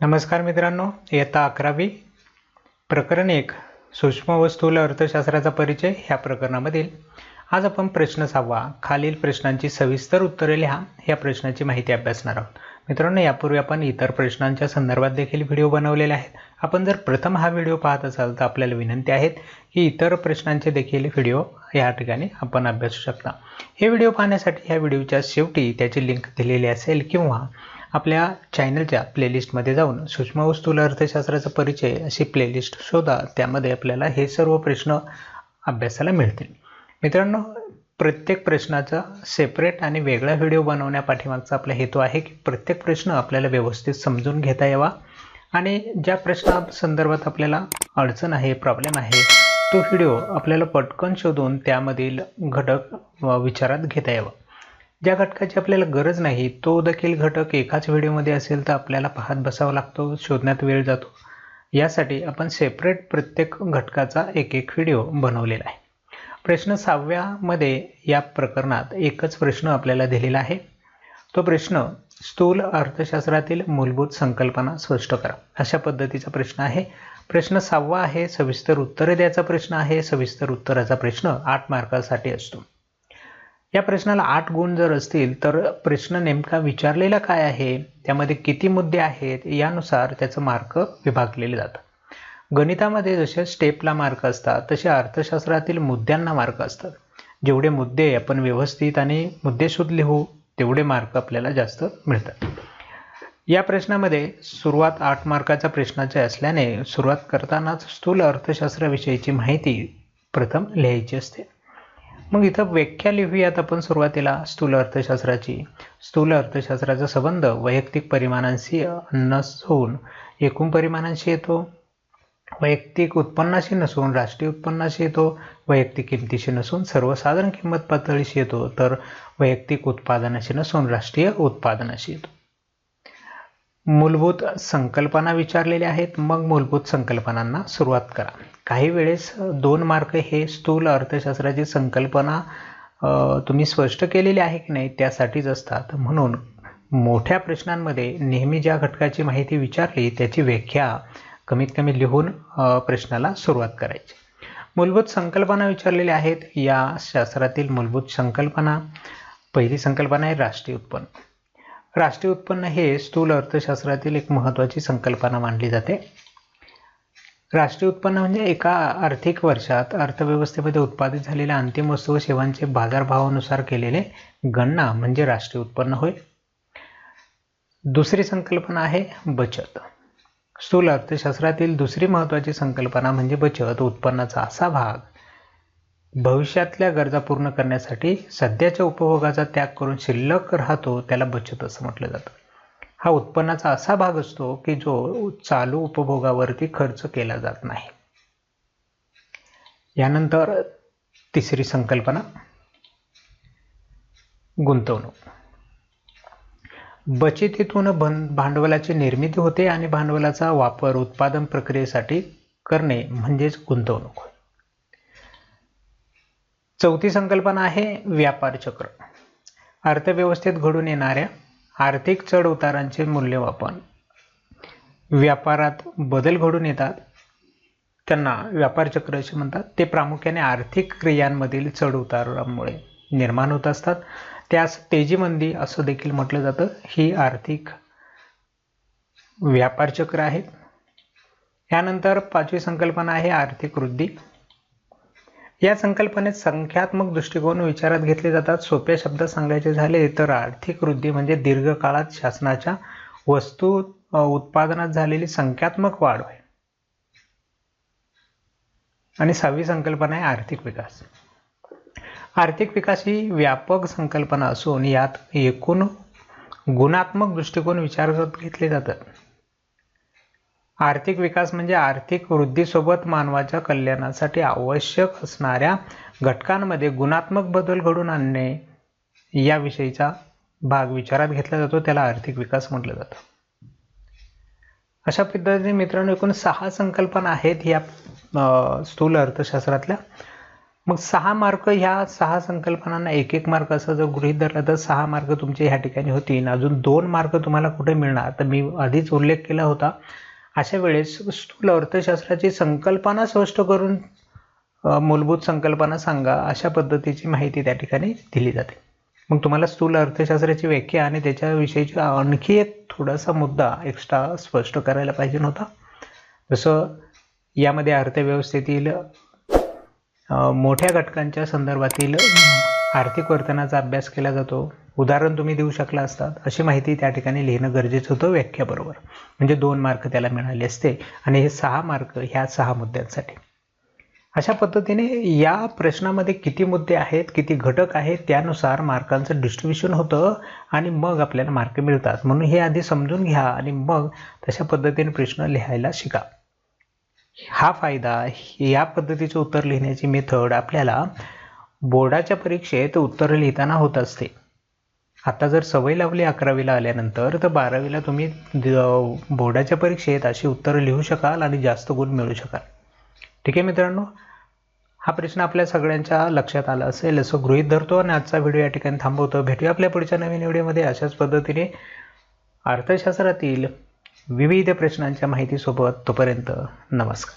नमस्कार मित्रांनो इयत्ता अकरावी. प्रकरण एक सूक्ष्म वस्तूला अर्थशास्त्राचा परिचय ह्या प्रकरणामधील. आज आपण प्रश्न सहावा खालील प्रश्नांची सविस्तर उत्तरे लिहा या प्रश्नाची माहिती अभ्यासणार आहोत. मित्रांनो यापूर्वी आपण इतर प्रश्नांच्या संदर्भात देखील व्हिडिओ बनवलेले आहेत. आपण जर प्रथम हा व्हिडिओ पाहत असाल तर आपल्याला विनंती आहेत की इतर प्रश्नांचे देखील व्हिडिओ या ठिकाणी आपण अभ्यासू शकता. हे व्हिडिओ पाहण्यासाठी ह्या व्हिडिओच्या शेवटी त्याची लिंक दिलेली असेल किंवा आपल्या चॅनलच्या प्लेलिस्टमध्ये जाऊन सूक्ष्म वस्तूला अर्थशास्त्राचा परिचय अशी प्लेलिस्ट शोधा. त्यामध्ये आपल्याला हे सर्व प्रश्न अभ्यासाला मिळतील. मित्रांनो प्रत्येक प्रश्नाचा सेपरेट आणि वेगळा व्हिडिओ बनवण्यापाठीमागचा आपला हेतू आहे की प्रत्येक प्रश्न आपल्याला व्यवस्थित समजून घेता यावा. आणि ज्या प्रश्ना संदर्भात आपल्याला अडचण आहे प्रॉब्लेम आहे तो व्हिडिओ आपल्याला पटकन शोधून त्यामधील घटक विचारात घेता यावा. ज्या घटकाची आपल्याला गरज नाही तो देखील घटक एकाच व्हिडिओमध्ये असेल तर आपल्याला पाहत बसावा लागतो शोधण्यात वेळ जातो. यासाठी आपण सेपरेट प्रत्येक घटकाचा एक एक व्हिडिओ बनवलेला आहे. प्रश्न सहाव्यामध्ये या प्रकरणात एकच प्रश्न आपल्याला दिलेला आहे. तो प्रश्न स्थूल अर्थशास्त्रातील मूलभूत संकल्पना स्पष्ट करा. अशा पद्धतीचा प्रश्न आहे. प्रश्न सहावा आहे सविस्तर उत्तरे द्यायचा प्रश्न आहे सविस्तर उत्तराचा प्रश्न आठ मार्कासाठी असतो. या प्रश्नाला आठ गुण जर असतील तर प्रश्न नेमका विचारलेला काय आहे? त्यामध्ये किती मुद्दे आहेत? यानुसार त्याचं मार्क विभागलेले जातात. गणितामध्ये जसे स्टेपला मार्क असतात तसे अर्थशास्त्रातील मुद्द्यांना मार्क असतात. जेवढे मुद्दे आपण व्यवस्थित आणि मुद्देसूद लिहू तेवढे मार्क आपल्याला जास्त मिळतात. या प्रश्नामध्ये सुरुवात आठ मार्काच्या प्रश्नाचे असल्याने सुरुवात करतानाच स्थूल अर्थशास्त्राविषयीची माहिती प्रथम लिहायची असते. मग इथं व्याख्या लिहूयात आपण सुरुवातीला स्थूल अर्थशास्त्राची. स्थूल अर्थशास्त्राचा संबंध वैयक्तिक परिमाणांशी नसून एकूण परिमाणांशी येतो. वैयक्तिक उत्पन्नाशी नसून राष्ट्रीय उत्पन्नाशी येतो. वैयक्तिक किमतीशी नसून सर्वसाधारण किंमत पातळीशी येतो. तर वैयक्तिक उत्पादनाशी नसून राष्ट्रीय उत्पादनाशी येतो. मूलभूत संकल्पना विचारलेल्या आहेत. मग मूलभूत संकल्पनांना सुरुवात करा. काही वेळेस दोन मार्क हे स्थूल अर्थशास्त्राची संकल्पना तुम्ही स्पष्ट केलेली आहे की नाही त्यासाठीच असतात. म्हणून मोठ्या प्रश्नांमध्ये नेहमी ज्या घटकाची माहिती विचारली त्याची व्याख्या कमीत कमी लिहून प्रश्नाला सुरुवात करायची. मूलभूत संकल्पना विचारलेल्या आहेत. या शास्त्रातील मूलभूत संकल्पना पहिली संकल्पना आहे राष्ट्रीय उत्पन्न. राष्ट्रीय उत्पन्न हे स्थूल अर्थशास्त्रातील एक महत्त्वाची संकल्पना मानली जाते. राष्ट्रीय उत्पन्न म्हणजे एका आर्थिक वर्षात अर्थव्यवस्थेमध्ये उत्पादित झालेल्या अंतिम वस्तू व सेवांचे बाजारभावानुसार केलेले गणना म्हणजे राष्ट्रीय उत्पन्न होय. दुसरी संकल्पना आहे बचत. स्थूल अर्थशास्त्रातील दुसरी महत्त्वाची संकल्पना म्हणजे बचत उत्पन्नाचा असा भाग. भविष्यातल्या गरजा पूर्ण करण्यासाठी सध्याच्या उपभोगाचा त्याग करून शिल्लक राहतो त्याला बचत असं म्हटलं जातं. हा उत्पन्नाचा असा भाग असतो की जो चालू उपभोगावरती खर्च केला जात नाही. यानंतर तिसरी संकल्पना गुंतवणूक. बचतीतून भं भांडवलाची निर्मिती होते आणि भांडवलाचा वापर उत्पादन प्रक्रियेसाठी करणे म्हणजेच गुंतवणूक. होय चौथी संकल्पना आहे व्यापार चक्र. अर्थव्यवस्थेत घडून येणाऱ्या आर्थिक चढउतारांचे मूल्यमापन. व्यापारात बदल घडून येतात. त्यांना व्यापार चक्र असे म्हणतात. ते प्रामुख्याने आर्थिक क्रियांमधील चढउतारामुळे निर्माण होत असतात. त्यास तेजीमंदी असं देखील म्हटलं जातं. ही आर्थिक व्यापारचक्र आहेत यानंतर पाचवी संकल्पना आहे आर्थिक वृद्धी. या संकल्पनेत संख्यात्मक दृष्टिकोन विचारात घेतले जातात. सोप्या शब्दात सांगायचे झाले तर आर्थिक वृद्धी म्हणजे दीर्घकाळात शासनाच्या वस्तू उत्पादनात झालेली संख्यात्मक वाढ. होय आणि सहावी संकल्पना आहे आर्थिक विकास. आर्थिक विकास ही व्यापक संकल्पना असून यात एकूण गुणात्मक दृष्टिकोन विचारात घेतले जातात. आर्थिक विकास म्हणजे आर्थिक वृद्धीसोबत मानवाच्या कल्याणासाठी आवश्यक असणाऱ्या घटकांमध्ये गुणात्मक बदल घडून आणणे याविषयीचा भाग विचारात घेतला जातो. त्याला आर्थिक विकास म्हटलं जातं. अशा पद्धतीने मित्रांनो एकूण सहा संकल्पना आहेत या स्थूल अर्थशास्त्रातल्या. मग सहा मार्क ह्या सहा संकल्पनांना एक एक मार्क असं जर गृहीत धरलं तर सहा मार्क तुमचे ह्या ठिकाणी होतील. अजून दोन मार्क तुम्हाला कुठे मिळणार? तर मी आधीच उल्लेख केला होता अशा वेळेस स्थूल अर्थशास्त्राची संकल्पना स्पष्ट करून मूलभूत संकल्पना सांगा अशा पद्धतीची माहिती त्या ठिकाणी दिली जाते. मग तुम्हाला स्थूल अर्थशास्त्राची व्याख्या आणि त्याच्याविषयीची आणखी एक थोडासा मुद्दा एक्स्ट्रा स्पष्ट करायला पाहिजे नव्हता जसं यामध्ये अर्थव्यवस्थेतील मोठ्या घटकांच्या संदर्भातील आर्थिक वर्तनाचा अभ्यास केला जातो उदाहरण तुम्ही देऊ शकला असतात अशी माहिती त्या ठिकाणी लिहिणं गरजेचं होतं व्याख्याबरोबर. म्हणजे दोन मार्क त्याला मिळाले असते आणि हे सहा मार्क ह्या सहा मुद्द्यांसाठी. अशा पद्धतीने या प्रश्नामध्ये किती मुद्दे आहेत किती घटक आहेत त्यानुसार मार्कांचं डिस्ट्रीब्युशन होतं आणि मग आपल्याला मार्क मिळतात. म्हणून हे आधी समजून घ्या आणि मग तशा पद्धतीने प्रश्न लिहायला शिका. हा फायदा या पद्धतीचं उत्तर लिहिण्याची मेथड आपल्याला बोर्डाच्या परीक्षेत उत्तर लिहिताना होत असते. आता जर सवय लावली अकरावीला आल्यानंतर तर बारावीला तुम्ही बोर्डाच्या परीक्षेत अशी उत्तरं लिहू शकाल आणि जास्त गुण मिळू शकाल. ठीक आहे मित्रांनो? हा प्रश्न आपल्या सगळ्यांच्या लक्षात आला असेल असं गृहीत धरतो आणि आजचा व्हिडिओ या ठिकाणी थांबवतो. भेटूया आपल्या पुढच्या नवीन व्हिडिओमध्ये. अशाच पद्धतीने अर्थशास्त्रातील विविध प्रश्नांच्या माहितीसोबत तोपर्यंत नमस्कार.